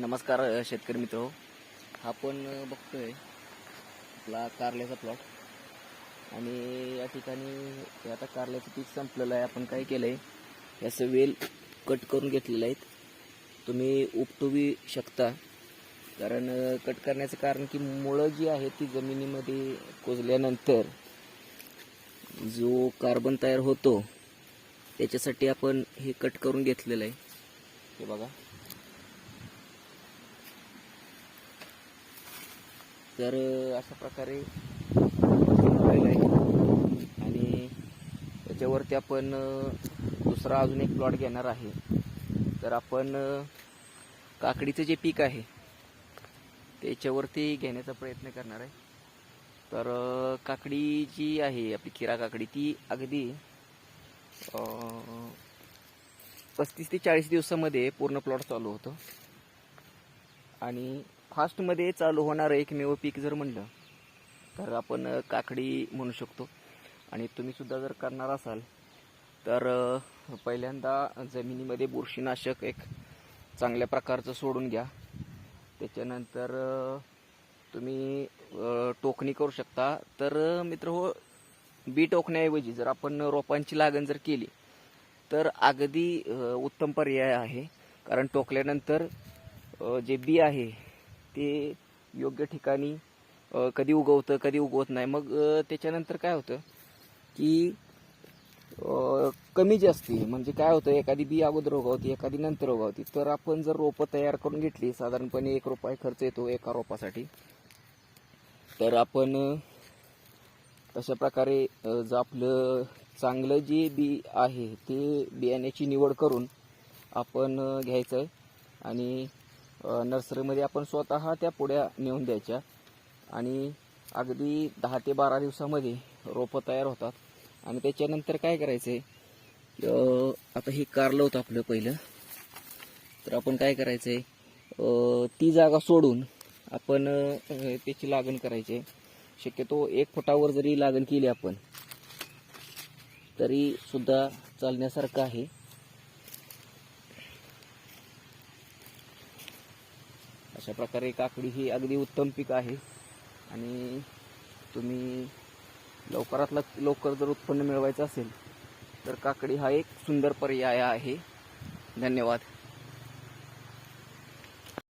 नमस्कार शेतकरी मित्र. हा पण बघतोय आपला कारल्याचा प्लॉट आणि या ठिकाणी हे आता कारल्याचं पीक संपलेलं आहे. आपण काय केलंय याचं वेल कट करून घेतलेलं आहेत. तुम्ही उपटूबी शकता. कारण कट करण्याचं कारण की मुळं जी आहे ती जमिनीमध्ये कुजल्यानंतर जो कार्बन तयार होतो त्याच्यासाठी आपण हे कट करून घेतलेलं आहे. हे बघा. तर अशा प्रकारे आणि त्याच्यावरती आपण दुसरा अजून एक प्लॉट घेणार आहे. तर आपण काकडीचं जे पीक आहे त्याच्यावरती घेण्याचा प्रयत्न करणार आहे. तर काकडी जी आहे आपली किरा काकडी ती अगदी पस्तीस ते चाळीस दिवसामध्ये पूर्ण प्लॉट चालू होतं. आणि फास्टमध्ये चालू होणारं एकमेव पीक जर म्हणलं तर आपण काकडी म्हणू शकतो. आणि तुम्ही सुद्धा जर करणार असाल तर पहिल्यांदा जमिनीमध्ये बुरशीनाशक एक चांगल्या प्रकारचं सोडून घ्या. त्याच्यानंतर तुम्ही टोकणी करू शकता. तर मित्र हो बी टोकण्याऐवजी जर आपण रोपांची लागण जर केली तर अगदी उत्तम पर्याय आहे. कारण टोकल्यानंतर जे बी आहे ते योग्य ठिकाणी कधी उगवतं कधी उगवत नाही. मग त्याच्यानंतर काय होतं की कमी जास्ती म्हणजे काय होतं एखादी बी अगोदर उगवती एखादी नंतर उगवती. तर आपण जर रोपं तयार करून घेतली साधारणपणे एक रुपये खर्च येतो एका रोपासाठी तर आपण अशा तशा प्रकारे जर आपलं चांगलं जे बी आहे ते बियाण्याची निवड करून आपण घ्यायचं आहे. आणि नर्सरीमध्ये आपण स्वतः त्या पुड्या नेऊन द्यायच्या. आणि अगदी दहा ते बारा दिवसामध्ये रोपं तयार होतात. आणि त्याच्यानंतर काय करायचं आहे आता हे कारलं होतं आपलं पहिलं. तर आपण काय करायचं आहे ती जागा सोडून आपण त्याची लागण करायची. आहे शक्यतो एक फुटावर जरी लागण केली आपण तरी सुद्धा चालण्यासारखं आहे. अशा प्रकारे काकडी ही अगदी उत्तम पीक आहे. आणि तुम्ही लवकरात लवकर जर उत्पन्न मिळवायचं असेल तर काकडी हा एक सुंदर पर्याय आहे. धन्यवाद.